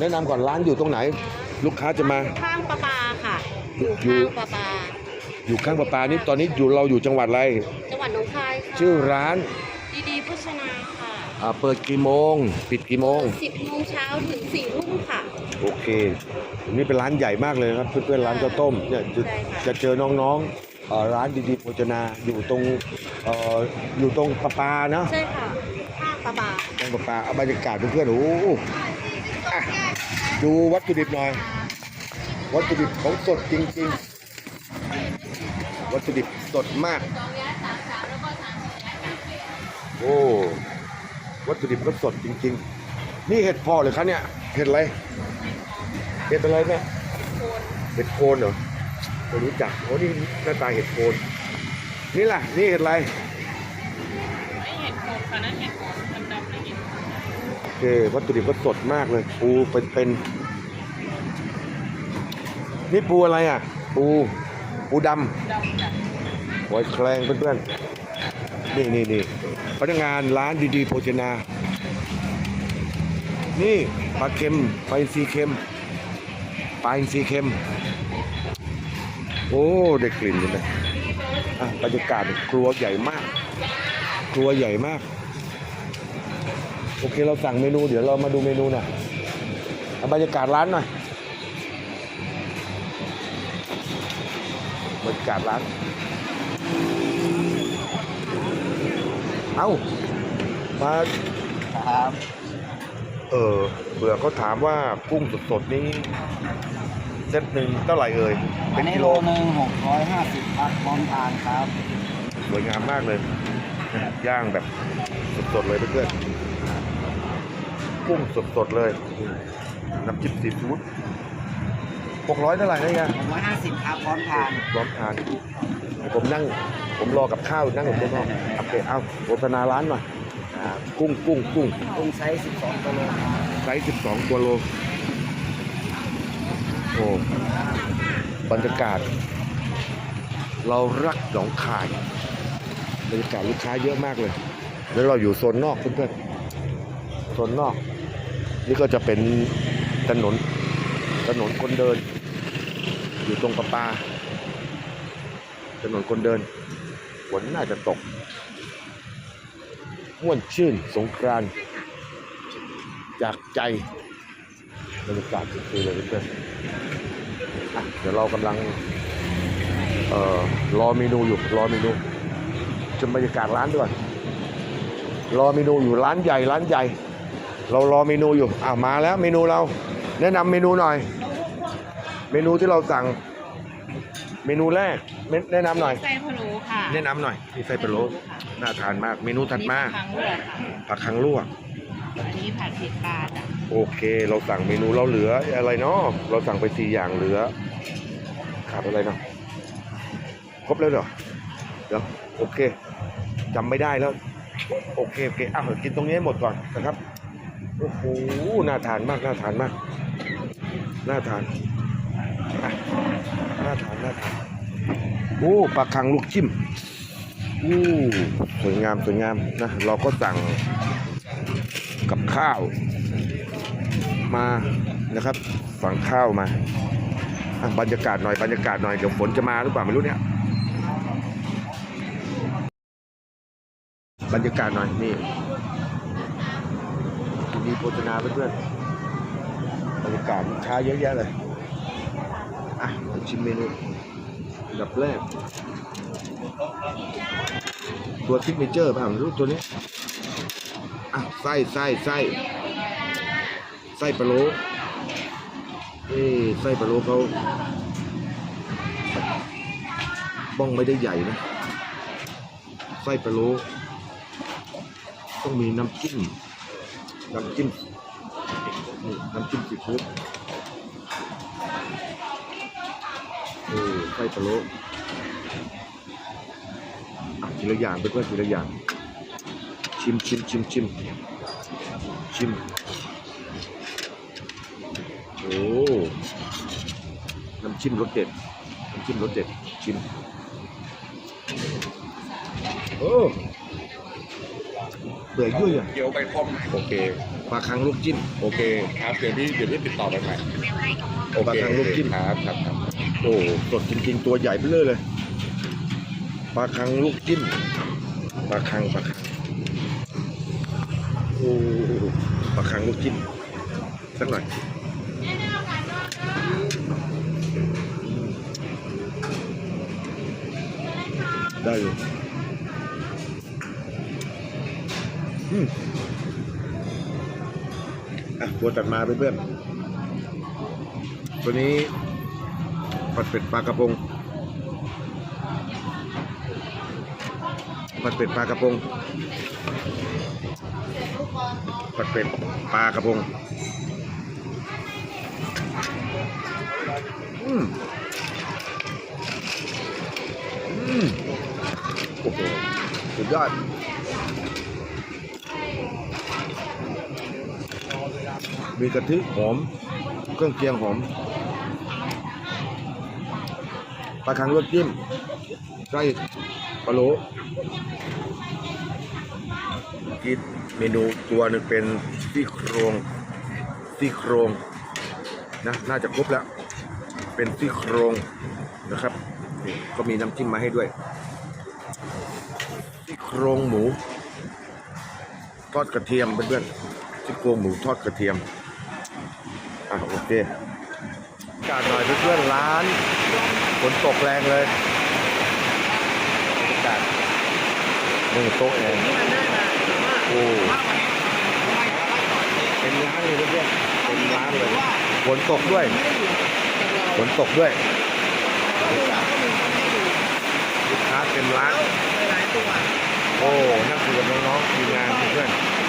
แนะนำก่อนร้านอยู่ตรงไหน ลูกค้าจะมาข้างประปาค่ะ อยู่อยู่ข้างประปาอยู่ข้างประปานี่ตอนนี้อยู่เราอยู่จังหวัดอะไรจังหวัดหนองคายค่ะชื่อร้านดีดีๆพุชนาค่ะอ่าเปิดกี่โมง ปิดกี่โมง สิบโมงเช้าถึงสี่ทุ่มค่ะ โอเคนี่เป็นร้านใหญ่มากเลยนะครับเพื่อนๆร้านข้าวต้มเนี่ยจะใช่ค่ะ จะเจอน้องๆเอ่อร้านดีๆโภชนาอยู่ตรงเอ่ออยู่ตรงประปาเนาะใช่ค่ะข้างประปาตรงประปาเอาบรรยากาศเพื่อนๆโอ้โหอะ ดูวัตถุดิบหน่อย วัตถุดิบของสดจริง ๆ วัตถุดิบสดมาก โอ้ วัตถุดิบก็สดจริง ๆ นี่เห็ดพอเลยครับเนี่ย เห็ดอะไร เห็ดอะไรเนี่ยเห็ดโคนเหรอไม่รู้จักโอ้นี่หน้าตาเห็ดโคนนี่ล่ะ นี่เห็ดอะไรไม่เห็นโคนค่ะนั่นเห็นโคนดำๆเลยเห็นโอ เค วัตถุดิบก็สดมากเลย ปูเป็นเป็นนี่ปูอะไรอะ ปู ปูดำจ้ะำหอยแครงเพื่อนๆ นี่นี่นี่พนักงานร้านดีๆโภชนา นี่ปลาเค็มปลาอินทรีเค็มปลาอินทรีเค็ม โอ้ ได้กลิ่นเลยนะอะบรรยากาศครัวใหญ่มาก ครัวใหญ่มาก โอเคเราสั่งเมนูเดี๋ยวเรามาดูเมนูหน่อยเอาบรรยากาศร้านหน่อยบรรยากาศร้าน เอามาครับเออเผื่อเขาถามว่ากุ้งสดๆนี้เซตหนึ่งเท่าไหร่เอ่ยอัเป็นนนี้กิโลโลหนึ่งหกร้อยห้าสิบครับพร้อมทานครับ สวยงามมากเลย ย่างแบบสดๆเลยเพื่อนๆ กุ้งสดๆเลย น้ำจิ้มซีฟู้ดหกร้อยเท่าไหร่ได้ยังหกร้อยห้าสิบครับพร้อมทานพร้อมทาน ผมนั่ง ผมรอกับข้าวนั่งกับข้างนอกโอเคเอาโฆษณาร้านหน่อยครับกุ้งกุ้งกุ้งกุ้งไซส์สิบสองกิโลครับไซส์สิบสองตัวโลโอ้บรรยากาศ เรารักหนองคายบรรยากาศลูกค้าเยอะมากเลย แล้วเราอยู่โซนนอกเพื่อนๆโซนนอก นี่ก็จะเป็นถนนถนนคนเดิน อยู่ตรงประปา ถนนคนเดินฝนน่าจะตกม่วนชื่นสงกรานจากใจบรรยากาศคือเลยเพื่อนเดี๋ยวเรากำลังเอ่อรอเมนูอยู่รอเมนูชมบรรยากาศร้านด้วยรอเมนูอยู่ร้านใหญ่ร้านใหญ่ เรารอเมนูอยู่อ่ามาแล้วเมนูเรา แนะนำเมนูหน่อย เมนูที่เราสั่ง เมนูแรกแนะแนะนำหน่อยไส้พะโล้ค่ะแนะนำหน่อยมีไส้พะโล้น่าทานมาก เมนูถัดมาครั้งเลือกค่ะผักคังลวกอันนี้ผัดเผ็ดปลาจ้ะโอเค เราสั่งเมนูเราเหลืออะไรเนาะเราสั่งไปสี่อย่างเหลือขาดอะไรเนาะครบแล้วเหรอเดี๋ยวโอเคจำไม่ได้แล้ว โอเคโอเคอะกินตรงนี้ให้หมดก่อนนะครับ โอ้โหน่าทานมากน่าทานมากน่าทานน่าทานน่าทานโอ้ปลาคังลูกจิ้มอู้สวยงามสวยงามนะเราก็สั่งกับข้าวมานะครับสั่งข้าวมาบรรยากาศหน่อยบรรยากาศหน่อยเดี๋ยวฝนจะมาหรือเปล่าไม่รู้เนี่ยบรรยากาศหน่อยนี่ มีโฆษณาเพื่อนๆบรรยากาศลูกค้าเยอะแยะเลย อะชิมเมนูดับแรก ตัวซิกเนเจอร์ป่ะรู้ตัวนี้ อะ ไส้ไส้ไส้ไส้ปลาโลเอ้ไส้ปลาโลเขาบ้องไม่ได้ใหญ่นะ ไส้ปลาโลต้องมีน้ำจิ้ม น้ำจิ้มนี่น้ำจิ้มซีฟู้ดเออไส้ปลาโลอะทีละอย่างเพื่อนๆทีละอย่าง ชิมชิมชิมชิมชิมโอ้น้ำจิ้มรสเด็ดน้ำจิ้มรสเด็ดชิมโอ้ เปื่อยยุ่ยอะเกี๊ยวไปต้มใหม่โอเคปลาคังลูกจิ้มโอเคครับเดี๋ยวพี่เดี๋ยวพี่ติดต่อไปใหม่โอปลาเคคังลูกจิ้มครับครับครับโอ้สดจริงๆตัวใหญ่ไปเลยเลยปลาคังลูกจิ้มปลาคังปลาคังโอ้ปลาคังลูกจิ้มสักหน่อยได้อยู่ อะตัวตัดมาเพื่อนๆตัวนี้ผัดเป็ดปลากระพงผัดเป็ดปลากระพงผัดเป็ดปลากระพงอืมอืมโอ้โหสุดยอด มีกะทิหอม เครื่องเคียงหอมปลาคังลวกจิ้มไส้ปลาโลกินเมนูตัวหนึ่งเป็นซี่โครงซี่โครงนะน่าจะครบแล้ว เป็นซี่โครงนะครับนี่ก็มีน้ำจิ้มมาให้ด้วยซี่โครงหมู ทอดกระเทียมเพื่อนๆซี่โครงหมูทอดกระเทียม อะโอเคอากาศหน่อยเพื่อนๆร้านฝนตกแรงเลยอากาศนี่โต๊ะแอร์โอ้เป็นร้านเลยเพื่อนๆเป็นร้านเลยฝนตกด้วยฝนตกด้วยลูกค้าเต็มร้านโอ้นั่งคุยกับน้องๆทีมงานเพื่อนๆ